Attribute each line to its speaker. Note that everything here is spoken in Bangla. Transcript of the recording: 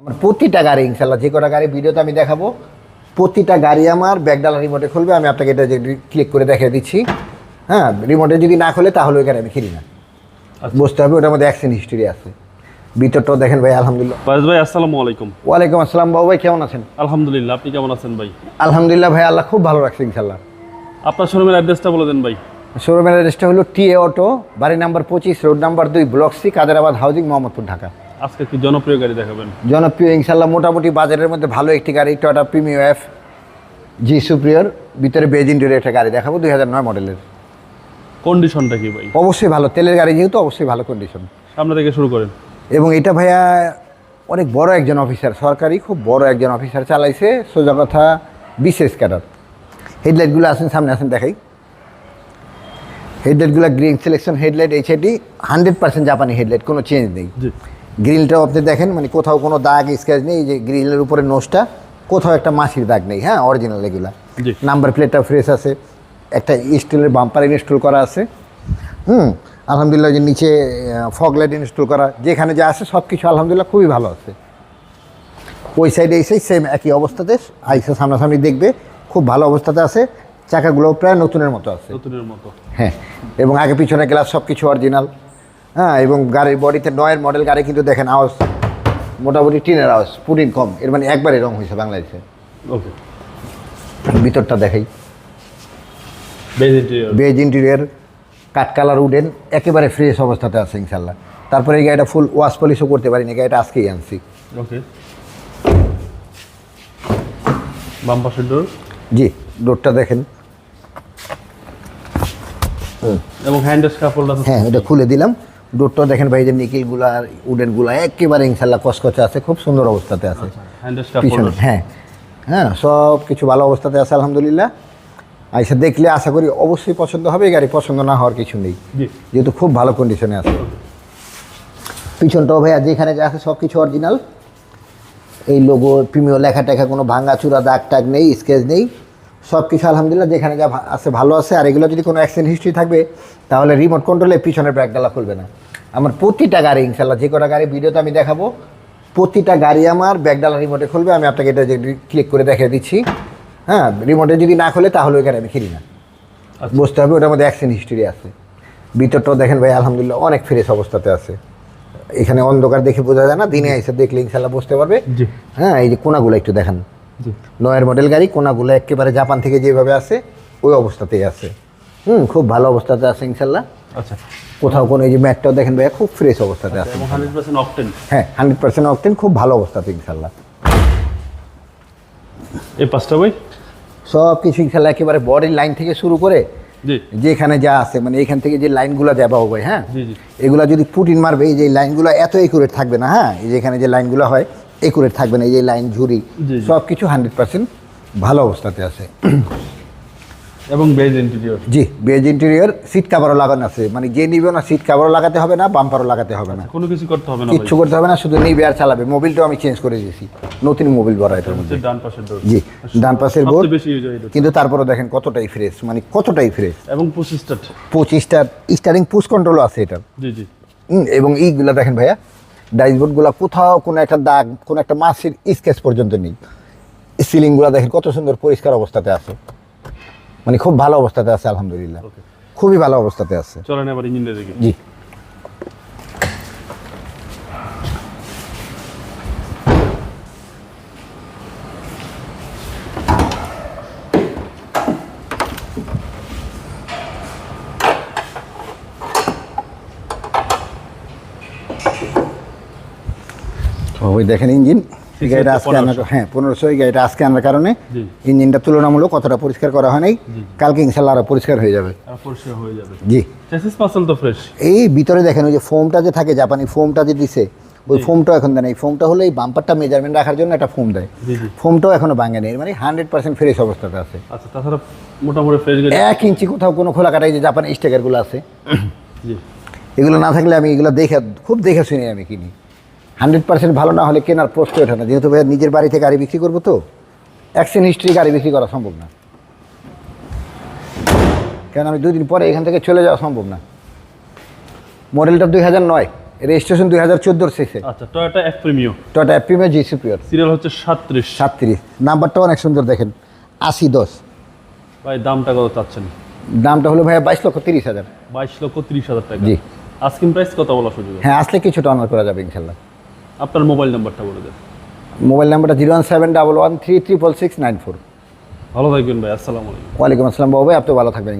Speaker 1: আমার প্রতিটা গাড়ি ইনশাল্লাহ যে কটা গাড়ি ভিডিওতে আমি দেখাবো প্রতিটা গাড়ি আমার ব্যাকডালা রিমোটে খুলবে আমি আপনাকে এটা ক্লিক করে দেখিয়ে দিচ্ছি। হ্যাঁ রিমোটে যদি না খোলে তাহলে ওই গাড়ি আমি খেলি না। বুঝতে হবে ওটার মধ্যে অ্যাক্সিডেন্ট হিস্টোরি আছে। ভিতরটাও দেখেন ভাই আলহামদুলিল্লাহ।
Speaker 2: ফায়েজ ভাই আসসালামু আলাইকুম।
Speaker 1: ওয়ালাইকুম আসসালাম বাবু ভাই কেমন আছেন?
Speaker 2: আলহামদুলিল্লাহ আপনি কেমন আছেন ভাই?
Speaker 1: আলহামদুলিল্লাহ ভাই আল্লাহ খুব ভালো রাখছে ইনশাল্লাহ
Speaker 2: আপনার শোরুমের অ্যাড্রেসটা বলে দেন ভাই।
Speaker 1: শোরুমের অ্যাড্রেসটা হলো টি এ অটো বাড়ি নাম্বার পঁচিশ রোড নাম্বার দুই block C Kaderabad housing Mohammadpur Dhaka.
Speaker 2: আজকে কি জনপ্রিয় গাড়ি দেখাবেন?
Speaker 1: জনপ্রিয় ইনশাল্লাহ মোটামুটি বাজারের মধ্যে ভালো একটি গাড়ি Toyota Premio F G superior ভিতরে বেজ ইন্টেরিয়র একটা গাড়ি দেখাবো দুই হাজার নয় মডেলের।
Speaker 2: কন্ডিশনটা কি ভাই?
Speaker 1: অবশ্যই ভালো তেলের গাড়ি যেহেতু অবশ্যই ভালো কন্ডিশন
Speaker 2: সামনে থেকে শুরু করেন।
Speaker 1: এবং এটা ভাইয়া অনেক বড় একজন অফিসার সরকারি খুব বড় একজন অফিসার চালাইছে সোজা কথা বিশেষ ক্যাডার। হেডলাইটগুলো আছেন সামনে আছেন দেখাই। হেডলাইটগুলো green selection headlight HID hundred percent জাপানি হেডলাইট কোনো চেঞ্জ নেই। গ্রিলটাও আপনি দেখেন মানে কোথাও কোনো দাগ স্ক্র্যাচ নেই যে গ্রিলের উপরে নোসটা কোথাও একটা মাছির দাগ নেই হ্যাঁ অরিজিনাল এগুলা। নাম্বার প্লেটটা ফ্রেশ আছে একটা স্টিলের বাম্পার ইনস্টল করা আছে হুম আলহামদুলিল্লাহ যে নিচে ফগ লাইট ইনস্টল করা যেখানে যা আছে সব কিছু আলহামদুলিল্লাহ খুবই ভালো আছে। ওই সাইডে এসেই সেম একই অবস্থাতে আইসে সামনাসামনি দেখবে খুব ভালো অবস্থাতে আছে চাকাগুলো প্রায় নতুনের মতো আছে।
Speaker 2: নতুনের মতো।
Speaker 1: হ্যাঁ এবং আগে পিছনে গ্লাস সব কিছু অরিজিনাল হ্যাঁ এবং গাড়ির বডিতে নয়ের মডেল গাড়ি কিন্তু দেখেন আওয়াজ মোটামুটি টিনের আওয়াজ পুরিন কম। এর মানে একবারে রং হয়েছে বাংলাদেশে।
Speaker 2: ওকে
Speaker 1: ভিতরটা দেখাই।
Speaker 2: বেজ ইন্টেরিয়র
Speaker 1: কাঠ কালার উডেন একেবারে ফ্রেশ অবস্থাতে আছে ইনশাল্লাহ তারপরে এই গাড়িটা ফুল ওয়াশ পলিশও করতে পারিনি গাড়িটা আজকেই আনছি।
Speaker 2: ওকে বাম পাশের ডোর
Speaker 1: জি ডোরটা দেখেন।
Speaker 2: এবং কাপড়টা
Speaker 1: হ্যাঁ এটা খুলে দিলাম। ডোরটাও দেখেন ভাই যে নিকেলগুলা উডেনগুলা একেবারে ইনশাল্লাহ কসকচে আছে খুব সুন্দর অবস্থাতে আছে। পিছনে হ্যাঁ হ্যাঁ সব কিছু ভালো অবস্থাতে আছে আলহামদুলিল্লাহ। আইসা দেখলে আশা করি অবশ্যই পছন্দ হবে এই গাড়ি পছন্দ না হওয়ার কিছু নেই। যেহেতু খুব ভালো কন্ডিশনে আছে। পিছনটাও ভাইয়া যেখানে যা আছে সব কিছু অরিজিনাল এই লোগো প্রিমিয় লেখা টেখা কোনো ভাঙা চূড়া দাগ টাগ নেই স্কেচ নেই। সব কিছু আলহামদুলিল্লাহ যেখানে যা আছে ভালো আছে আর এগুলো যদি কোনো অ্যাক্সিডেন্ট হিস্ট্রি থাকবে তাহলে রিমোট কন্ট্রোলে পিছনের ব্রেকডালা খুলবে না। আমার প্রতিটা গাড়ি ইনশাল্লাহ যে কটা গাড়ি ভিডিওতে আমি দেখাবো প্রতিটা গাড়ি আমার ব্যাকডালা রিমোটে খুলবে আমি আপনাকে এটা ক্লিক করে দেখিয়ে দিচ্ছি। হ্যাঁ রিমোটে যদি না খোলে তাহলে ওই গাড়ি আমি কিনি না।
Speaker 2: আচ্ছা।
Speaker 1: বুঝতে হবে ওটার মধ্যে অ্যাক্সিডেন্ট হিস্ট্রি আছে। ভিতরটাও দেখেন ভাই আলহামদুলিল্লাহ অনেক ফ্রেশ অবস্থাতে আছে। এখানে অন্ধকার দেখে বোঝা যায় না দিনে এসে দেখলে ইনশাল্লাহ বুঝতে পারবে। হ্যাঁ এই যে কোনাগুলো একটু দেখান। নয়ের মডেল গাড়ি কোনাগুলো একেবারে জাপান থেকে যেভাবে আছে ওই অবস্থাতেই আছে। হুম খুব ভালো অবস্থাতে আছে ইনশাল্লাহ।
Speaker 2: আচ্ছা।
Speaker 1: কোথাও কোনো এই যে ম্যাটটাও দেখেন ভাইয়া খুব ফ্রেশ অবস্থাতে আছে
Speaker 2: এবং হান্ড্রেড পার্সেন্ট অকটেন
Speaker 1: হ্যাঁ হান্ড্রেড পার্সেন্ট অকটেন খুব ভালো অবস্থাতে ইনশাল্লাহ।
Speaker 2: এই পাঁচটা ভাই
Speaker 1: সব কিছু ইনশাল্লাহ একেবারে বডির লাইন থেকে শুরু করে যেখানে যা আছে মানে এখান থেকে যে লাইনগুলো দেওয়া হবে হ্যাঁ? এগুলো যদি পুটিন মারবে এই যে লাইনগুলো এত একুরেট থাকবে না হ্যাঁ? এই যে এখানে যে লাইনগুলো হয় একুরেট থাকবে না এই যে লাইন ঝুরি। সব কিছু হান্ড্রেড পার্সেন্ট ভালো অবস্থাতে আছে।
Speaker 2: এবং বেজ ইন্টেরিয়র
Speaker 1: জি বেজ ইন্টেরিয়র সিট কাভারও লাগানো আছে। মানে যে নিবে না সিট কাভারও লাগাতে হবে না বাম্পারও লাগাতে হবে না।
Speaker 2: কোনো কিছু করতে হবে না
Speaker 1: কিচ্ছু করতে হবে না শুধু নিবে আর চালাবে। মোবিলটাও আমি চেঞ্জ করে দিয়েছি। নতুন মোবিল ভরা এটার মধ্যে।
Speaker 2: ডান পাশের ডোর
Speaker 1: জি ডান পাশের বোর্ড
Speaker 2: সবচেয়ে বেশি ইউজ এটা।
Speaker 1: কিন্তু তারপরে দেখেন কতটাই ফ্রেশ মানে কতটাই ফ্রেশ
Speaker 2: এবং পঁচিশটা
Speaker 1: পঁচিশটা স্টারিং পুশ কন্ট্রোলও আছে এটার
Speaker 2: জি জি।
Speaker 1: এবং এইগুলো দেখেন ভাইয়া ডাইসবোর্ডগুলো কোথাও কোনো একটা দাগ কোনো একটা মাছের স্কেচ পর্যন্ত নেই। সিলিংগুলো দেখেন কত সুন্দর পরিষ্কার অবস্থাতে আছে। মানে খুব ভালো অবস্থাতে আছে আলহামদুলিল্লাহ। খুবই ভালো অবস্থাতে আছে।
Speaker 2: চলেন এবার ইঞ্জিনটা দেখি।
Speaker 1: জি। ওই দেখেন ইঞ্জিন। গাড়িটা আজকে আনার হ্যাঁ পনেরোশো এই গাড়িটা আজকে আনার কারণে ইঞ্জিনটা তুলনামূলক কতটা পরিষ্কার করা হয় নাই। কালকে ইনশাল্লাহ আরও পরিষ্কার হয়ে যাবে।
Speaker 2: পরিষ্কার হয়ে যাবে।
Speaker 1: জি।
Speaker 2: তো ফ্রেশ
Speaker 1: এই ভিতরে দেখেন ওই যে ফোমটা যে থাকে জাপানি ফোমটা যে দিছে ওই ফোমটাও এখন দেয় না এই ফোমটা হলে এই বাম্পারটা মেজারমেন্ট রাখার জন্য একটা ফোম দেয়। ফোমটাও এখনও ভাঙে নেই। মানে হান্ড্রেড পার্সেন্ট ফ্রেশ অবস্থাতে আছে।
Speaker 2: আচ্ছা তাছাড়া মোটামুটি ফ্রেশ
Speaker 1: এক ইঞ্চি কোথাও কোনো খোলা কাটাই যে জাপানি স্টেকারগুলো আছে। এগুলো না থাকলে আমি এগুলো দেখে খুব দেখে শুনে আমি কিনি। হান্ড্রেড পার্সেন্ট ভালো না হলে কেনার প্রশ্ন ওঠে না। যেহেতু ভাইয়া নিজের বাড়িতে গাড়ি বিক্রি করব তো অ্যাক্সিডেন্ট হিস্ট্রি গাড়ি বিক্রি করা সম্ভব না। কেন আমি দুই দিন পরে এখান থেকে চলে যাওয়া সম্ভব না। মডেলটা দুই হাজার নয় রেজিস্ট্রেশন দুই হাজার চোদ্দোর শেষে।
Speaker 2: আচ্ছা Toyota F Premio
Speaker 1: Toyota G superior
Speaker 2: serial হচ্ছে সাতত্রিশ।
Speaker 1: সাতত্রিশ। নাম্বারটা অনেক সুন্দর দেখেন আশি দশ।
Speaker 2: ভাই দামটা কত চাচ্ছেন?
Speaker 1: দামটা হলো ভাইয়া বাইশ লক্ষ তিরিশ হাজার।
Speaker 2: বাইশ লক্ষ তিরিশ হাজার টাকা।
Speaker 1: জি।
Speaker 2: আস্কিং প্রাইস কত বলা সুযোগ
Speaker 1: হ্যাঁ আসলে কিছুটা অনার করা যাবে ইনশাল্লাহ।
Speaker 2: আপনার মোবাইল নাম্বারটা বলে দেন।
Speaker 1: মোবাইল নাম্বারটা zero one seven double one three triple six nine four.
Speaker 2: ভালো থাকবেন ভাই আসসালামু আলাইকুম।
Speaker 1: ওয়ালাইকুম আসসালাম বাবু ভাই আপনি ভালো থাকবেন।